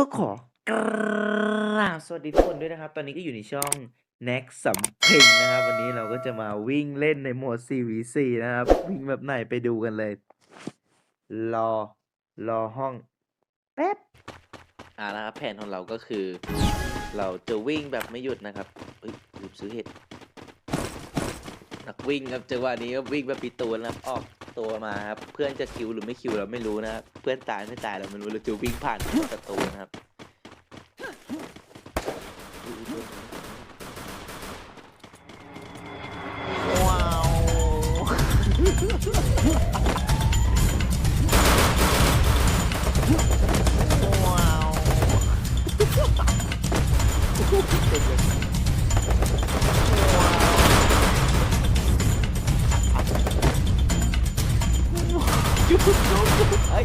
ก็ขอกราบสวัสดีทุกคนด้วยนะครับ ตอนนี้ก็อยู่ในช่อง next สำเพ็งนะครับ วันนี้เราก็จะมาวิ่งเล่นในโหมด 4v4 นะครับ วิ่งแบบไหนไปดูกันเลย รอ รอห้อง แป๊บ อ่านะครับ แผนของเราก็คือ เราจะวิ่งแบบไม่หยุดนะครับเฮ้ยลืมซื้อเห็ด วิ่งครับจังหวะนี้ก็วิ่งแบบปีตูนนะครับออกตัวมาครับเพื่อนจะคิวหรือไม่คิวเราไม่รู้นะครับเพื่อนตายไม่ตายเราไม่รู้เราจะวิ่งผ่านประตูนะครับว้าวว้าว ไอ้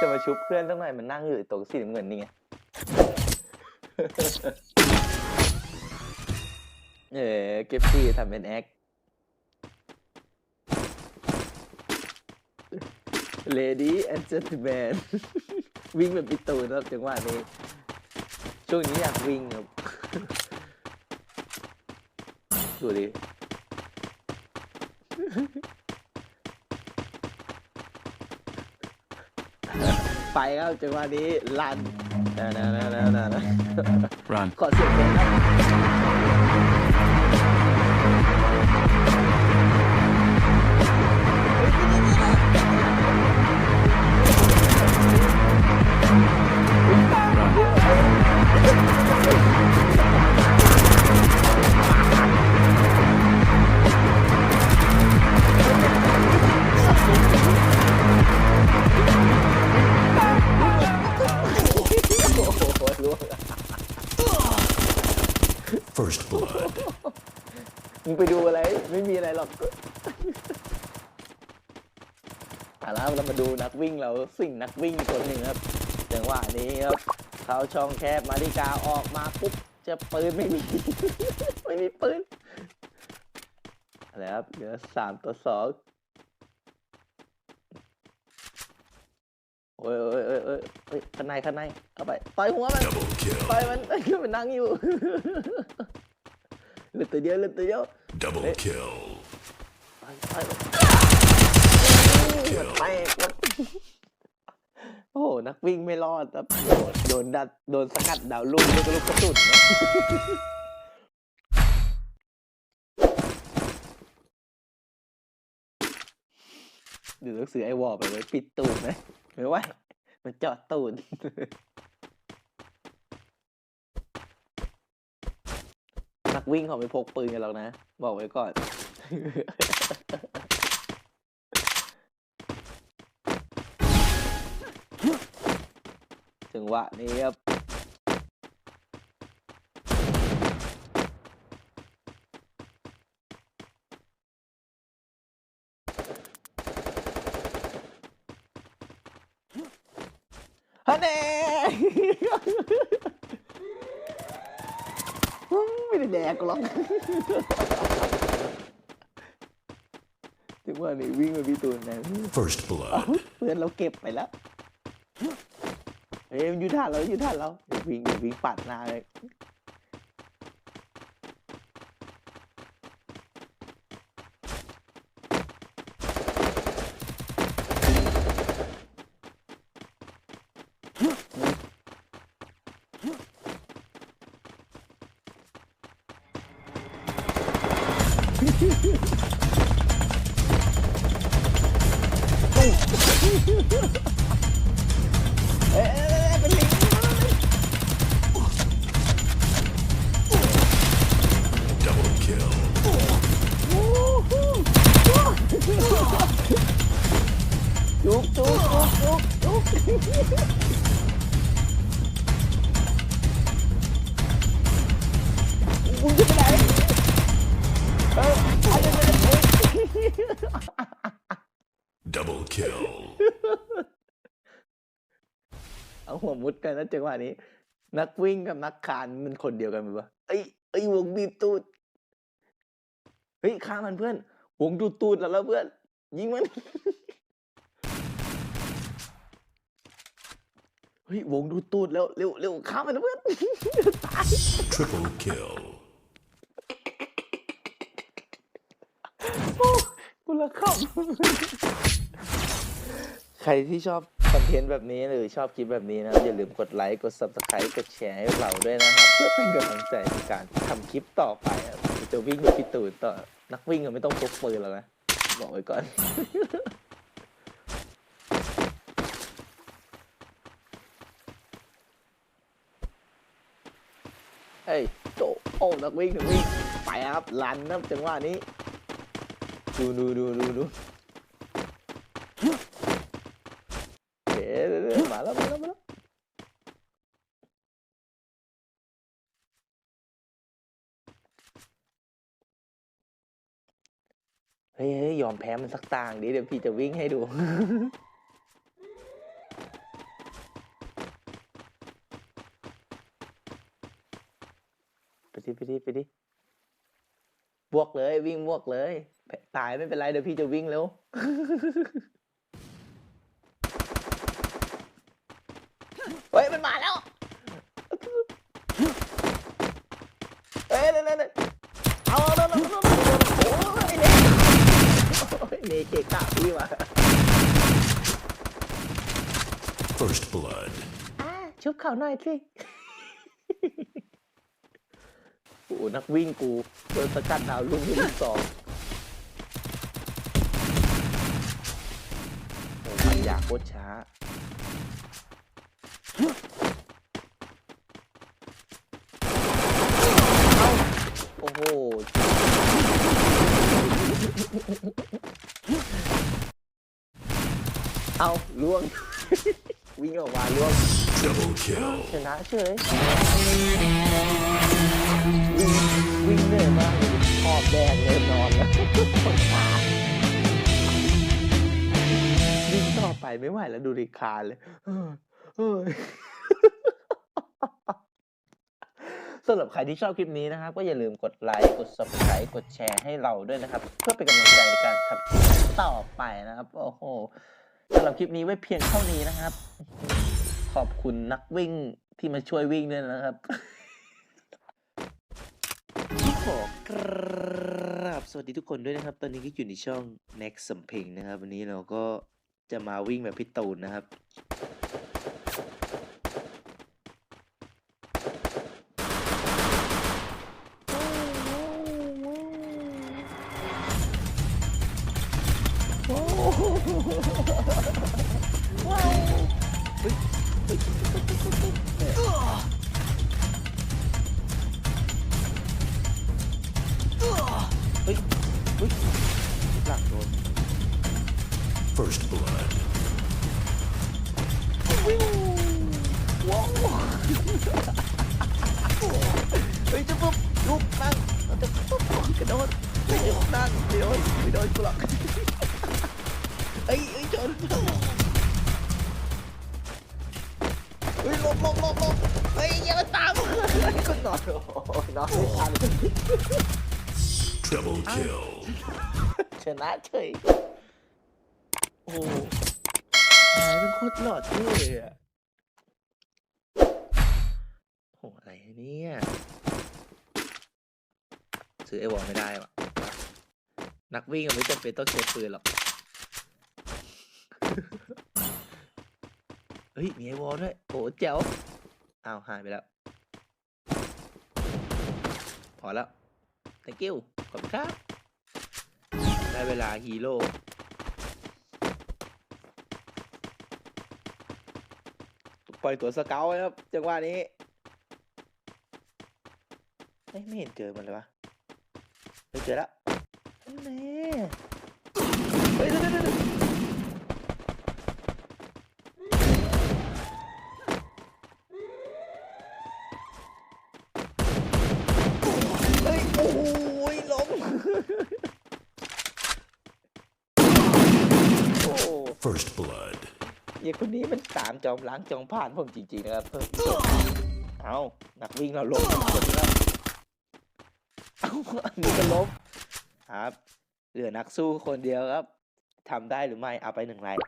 จะมาชุบเพื่อนตั้งไหนมันนั่งอยู่ตรงสีน้ำเงินนี่ไงเออเก็บซี่ทำเป็นแอค Lady and gentleman วิ่งแบบปิตูนครับจังหวะนี้ช่วงนี้อยากวิ่งครับ ดูดิ ไปครับจังหวะนี้ลันนะนะนะนะนะนะ Run. ขอเสียงเพลงครับ First blood. มึงไปดูอะไร ไม่มีอะไรหรอกเอาละครับเรามาดูนักวิ่งเราสิ่งนักวิ่งคนหนึ่งครับจังหวะนี้ครับเขาช่องแคบมาริกาออกมาปุ๊บจะปืนไม่มี ไม่มีปืนอะไรครับเหลือสามต่อสองโอ้ยโอ้ยโอ้ยโอ้ยโอ้ยข้างในข้างในเอาไปต่อยหัวมัน Double kill. ต่อยมันมันนั่งอยู่ เหลือตัวเดียวเหลือตัวเดียว Double kill. ไปไปมันแตกมันโอ้โหนักวิ่งไม่รอดครับโดนโดนดัดโดนสกัดดาวลุ่งด้วยกระลูกกระสุนนะดูหนังสือไอวอลไปไว้ปิดตูดไหมไม่ไหว มันเจาะตูดนักวิ่งเขาไม่พกปืนกันหรอกนะ บอกไว้ก่อน ถึงวะนี้ครับ ฮันเน่ไม่ได้แดกหรอกถึงว่านี่วิ่งมาพี่ตูนนะ First blood. เพื่อนเราเก็บไปแล้วเฮ้ยมันอยู่ท่านเราอยู่ท่านเราเดี๋ยววิ่งเดี๋ยววิ่งปัดหน้าเลย Oh, Double kill. เอาหัวมุดกันนะจังหวะนี้ นักวิ่งกับนักคานมันคนเดียวกันไหมวะเอ้ยเอ้ยวงบีบตูดเฮ้ยฆ่ามันเพื่อน วงดูดตูดแล้วแล้วเพื่อน ยิงมันเฮ้ยวงดูดตูดแล้วเร็วเร็วฆ่ามันนะเพื่อนตาย Triple kill. กูละขำใครที่ชอบคอนเทนต์แบบนี้หรือชอบคลิปแบบนี้นะอย่าลืมกดไลค์กด subscribe กดแชร์ให้เราด้วยนะครับ เพื่อเป็นกำลังใจในการทำคลิปต่อไปจะวิ่งกับพี่ตูนต่อนักวิ่งก็ไม่ต้องพกปืนแล้วนะบอกไว้ก่อนเฮ้ยโจโอ้นักวิ่งนักวิ่งไปครับลันนะจังหวะนี้ ดูดูดูดูดูเดี๋ยวเดี๋ยวมาแล้วมาแล้วมาแล้วเฮ้ยเฮ้ยยอมแพ้มันสักต่างดิเดี๋ยวพี่จะวิ่งให้ดูไปดิไปดิไปดิบวกเลยวิ่งบวกเลย ตายไม่เป็นไรเดี๋ยวพี่จะวิ่งเร็วเฮ้ย มันมาแล้ว เฮ้ยนั่นนั่นเอาเอาเอาเอาเอาโอ้ยเนี่ยโอ้ยเนเกะกะพี่มา First blood. อ่าชุบเขาหน่อยสิโอ้โหนักวิ่งกูโดนสกัดดาวลุ่มที่สองโอ้มันอ ยากโคตรช้า เอ้า โอ้โห เอาล่วง วิ่งออกมาล่วง Double kill. ชนะเฉยวิ่งวิ่งเหนื่อยมากเลยขอบแดงเลย ไปไม่ไหวแล้วดูดิคานเลยสำหรับใครที่ชอบคลิปนี้นะครับ ก็อย่าลืมกดไลค์ กด subscribe กดแชร์ให้เราด้วยนะครับ เพื่อเป็นกำลังใจในการทำคลิปต่อไปนะครับ โอ้โหสำหรับคลิปนี้ไว้เพียงเท่านี้นะครับ ขอบคุณนักวิ่งที่มาช่วยวิ่งด้วยนะครับขอกราบสวัสดีทุกคนด้วยนะครับ ตอนนี้ก็อยู่ในช่อง Next สำเพ็งนะครับ วันนี้เราก็ จะมาวิ่งแบบพี่ตูนนะครับเ First blood. ว้าวเฮ้ยจะปุ๊บลุกนั่งเราจะปุ๊บกระโดดเฮ้ยนั่งเดี๋ยวไม่โดนกูหรอกเฮ้ยเฮ้ยชนเฮ้ยหลบหลบหลบหลบเฮ้ยอย่ามาตามเฮ้ยก็นอนโอ้ยนอนไม่ทัน Double kill. ชนะเฉย โอ้หายเป็นโคตรหล่อเท่อะโหอะไรเนี่ย ซื้อไอวอลไม่ได้ว่ะ นักวิ่งไม่จำเป็นต้องใช้ปืนหรอก เฮ้ย มีไอวอลด้วยโอ้เจ๋วอ้าวหายไปแล้ว พอแล้ว thank you ขอบคุณครับ ได้เวลาฮีโร่ ล่อยตัวสเกลครับจังหวะนี้ไม่เห็นเจอมันเลยวะไม่เจอแล้วแน่เฮ้ยเดี๋ยวเดี๋ยวเดี๋ยวเฮ้ยโอ้ยล้ม First blood. เด็กคนนี้มันตามจอมล้างจองผ่านผมจริงๆนะครับเพิ่มเอานักวิ่งเราล้มคนนี้แล้วเอาอันนี้ก็ล้มครับ เหลือนักสู้คนเดียวครับทำได้หรือไม่ เอาไปหนึ่งไลน์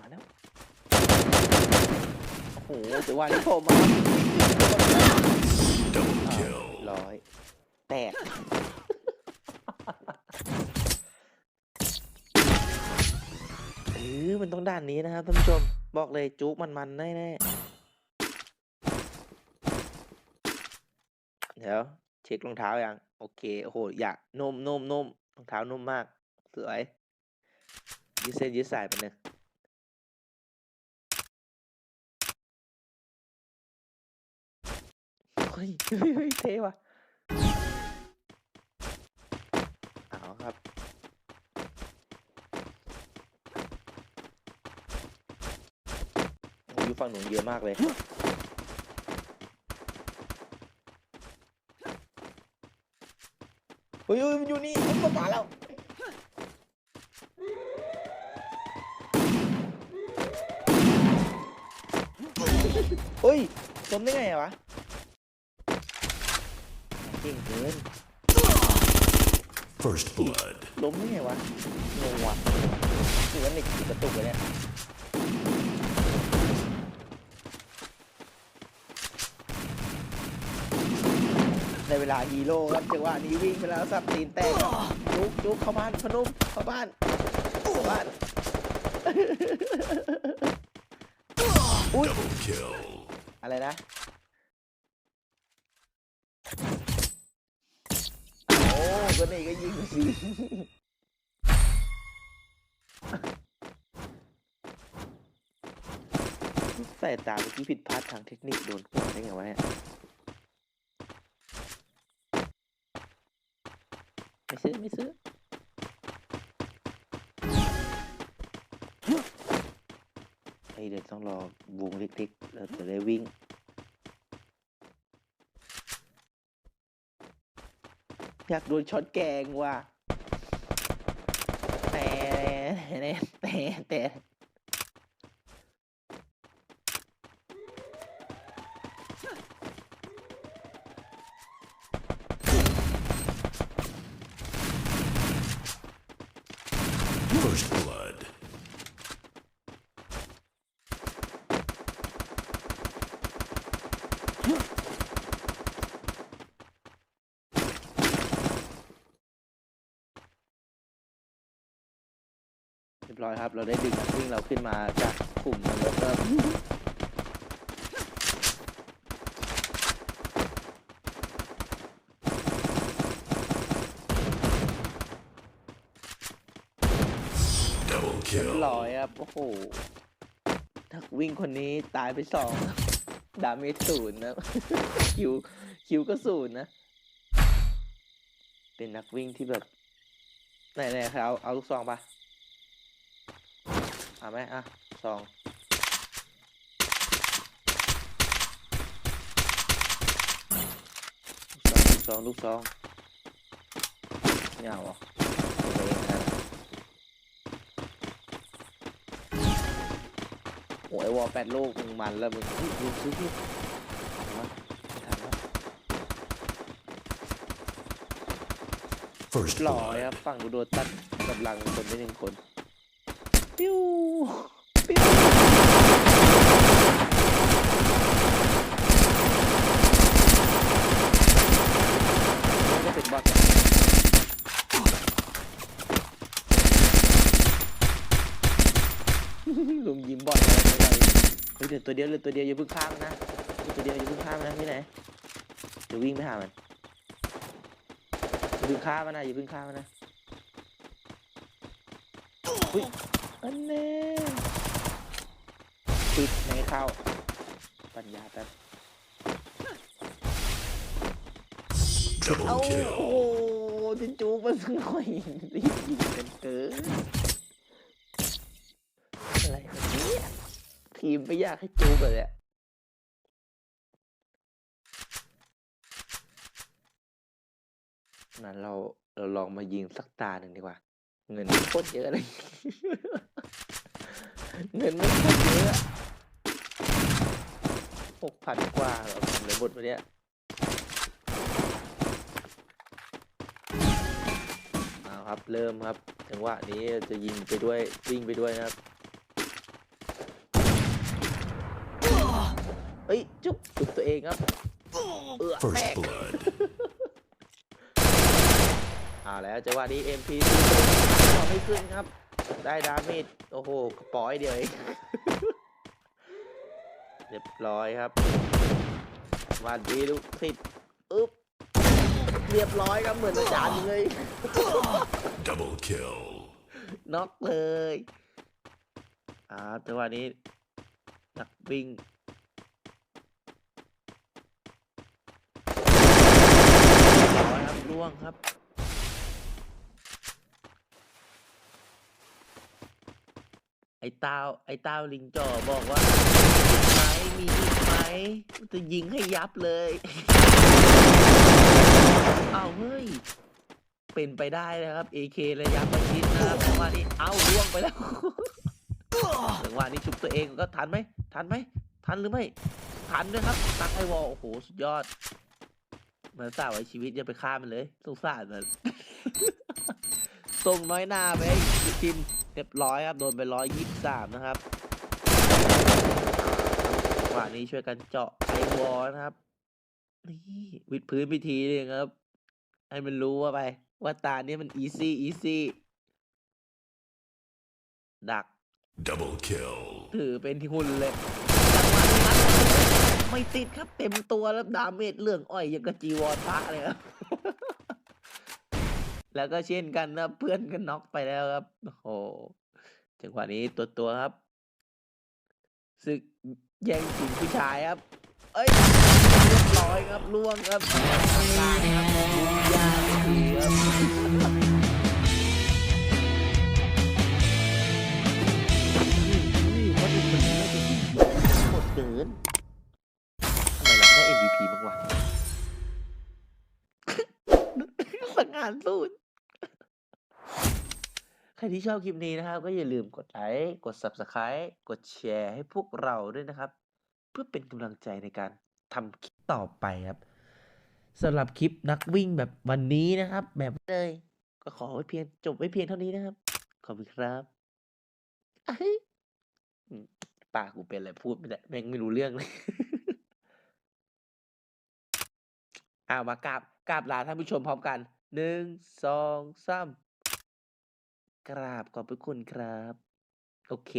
มาแล้ว โอ้โหจังหวะนี้ผมมาร้อยแตก มันต้องด้านนี้นะครับท่านผู้ชมบอกเลยจุกมันมันแน่ๆเดี๋ยวเช็ครองเท้าอยังโอเคโอ้โหอยากนุ่มนุ่มนุ่มรองเท้านุ่มมากสวยยืดเส้นยืดสายไปหนึ่งเฮ้ยเฮ้ยเฮ้ยเท่ว่ะ ฝั่งหนูเยอะมากเลย เฮ้ยเฮ้ยมันอยู่นี่มันมาแล้วเฮ้ยล้มได้ไงอะวะเก่งเกิน First blood. ล้มได้ไงวะงงว่ะหรือว่าเน็กกระตุกวะเนี่ย ในเวลาฮีโร่ครับจังหวะนี้วิ่งไปแล้วสับตีนแตกจุกจุกเข้าบ้านพนุ่มเข้าบ้านเข้าบ้าน Double kill. อะไรนะโอ้ก็นี่ก็ยิงสิใสายตาเมื่อกี้ผิดพลาดทางเทคนิคโดนหัวได้ไงวะเนี่ย ไม่ซื้อไม่ซื้อไอเดี๋ยวต้องรอวงเล็กๆแล้วจะได้วิ่งอยากโดนช็อตแกงว่ะแต่แต่แต่แต่ First blood. เรี ยบร้อยครับ เราได้ดึงนักวิ่งเราขึ้นมาจากกลุ่มแล้ว Double เรียบร้อยครับโอ้โหนักวิ่งคนนี้ตายไปสองดาเมจศูนย์นะคิวคิวก็ศูนย์นะ เป็นนักวิ่งที่แบบไหนไหนครับเอาเอาลูกซองปะ เอาไหมอะซองลูกซองลูกซองไม่เอาเหรอเอาไปเองนะโอ้ยวอลแปดลูกมึงมันแล้วมึงอุ๊ยมึงซื้อที่มาไม่ทันแล้ว First หล่อเลย blood. ครับฝั่งกูโดนตัดกำลังคนไปหนึ่งคน ปิ้วปิ้วไม่ได้เป็นบอทนะลุงยิ้มบอทนะไรเฮ้ยเดี๋ยวตัวเดียวเลยตัวเดียวอย่าพิ่งข้ามนะตัวเดียวอย่าพิ่งข้ามนะที่ไหนเดี๋ยววิ่งไปหามันอย่าพิ่งข้ามมันนะอย่าพิ่งข้ามมันนะ อุ้ยอันแน่ปิดไม่ให้เข้า ปัญญาแป๊บ Double เอาโอ้ kill. โหจะจูบมันสักหน่อยรีบยิงกันเกินอะไรแบบนี้ทีมไม่อยากให้จูบเลยอะนั้นเราเราลองมายิงสักตาหนึ่งดีกว่า เงินโคตรเยอะเลย เงินไม่โคตรเยอะหกพันกว่าเราทำเลยหมดวันเนี้ยเอาครับเริ่มครับจังหวะนี้จะยิงไปด้วยวิ่งไปด้วยนะครับเฮ้ยจุ๊บจุ๊บตัวเองครับเออแต First ก blood. เอาแล้วจังหวะนี้ MP ทำให้ขึ้นครับ ได้ดาเมจโอ้โหกระป๋อยเดียวเองเรียบร้อยครับหวันดีลูกศิษย์อึ๊บเรียบร้อยครับเหมือนอาจารย์เลย Double kill. น็อกเลยอ่าจังหวะนี้นักวิ่งร้อยครับล่วงครับ ไอ้เต้าไอ้เต้าลิงจ่อบอกว่ามีไหมมีอีกไหมจะยิงให้ยับเลย เอาเฮ้ย เป็นไปได้นะครับ AK ระยะประชิดนะครับจังหวะนี้เอาล่วงไปแล้วจังหวะนี้ชุบตัวเองก็ทันไหมทันไหมทันหรือไม่ ทันด้วยครับตักไอวอลโอ้โหสุดยอดมือนสาวไว้ชีวิตอย่าไปฆ่ามันเลยสงสารมัน ส่งน้อยหน้าไปให้ทีมเรียบร้อยครับ โดนไปร้อยยี่สิบสามนะครับจังหวะนี้ช่วยกันเจาะไอวอลนะครับ นี่วิดพื้นพิธีนึงครับ ให้มันรู้ว่าไป ว่าตาเนี้ยมันอีซี่อีซี่ดัก Double kill. ถือเป็นที่หุ่นเลยจังหวะนี้ครับไม่ติดครับเต็มตัวแล้วดาเมจเรื่องอ้อยยังกระจีวรพระเลยครับ แล้วก็เช่นกันนะเพื่อนก็น็อกไปแล้วครับโอ้โหจังหวะนี้ตัวตัวๆครับศึกแย่งชิงผู้ชายครับ เอ้ยเรียบร้อยครับล่วงครับทางการครับลุงยาสีครับนี่ว่าดูมันน่าจะดีหมดเกินทำไมเราไม่ได้ MVP บ้างวะ สังงานสูนใครที่ชอบคลิปนี้นะครับ ก็อย่าลืมกดไลค์กด Subscribe กดแชร์ให้พวกเราด้วยนะครับ เพื่อเป็นกำลังใจในการทำคลิปต่อไปครับสำหรับคลิปนักวิ่งแบบวันนี้นะครับ แบบเลย ก็ขอไว้เพียงจบไว้เพียงเท่านี้นะครับ ขอบคุณครับอะเฮ้ยอืมปากกูเป็นอะไรพูดไม่ได้แม่งไม่รู้เรื่องเลยอ้าวมากราบกราบลาท่านผู้ชมพร้อมกัน หนึ่งสองสามกราบขอบพระคุณครับ โอเค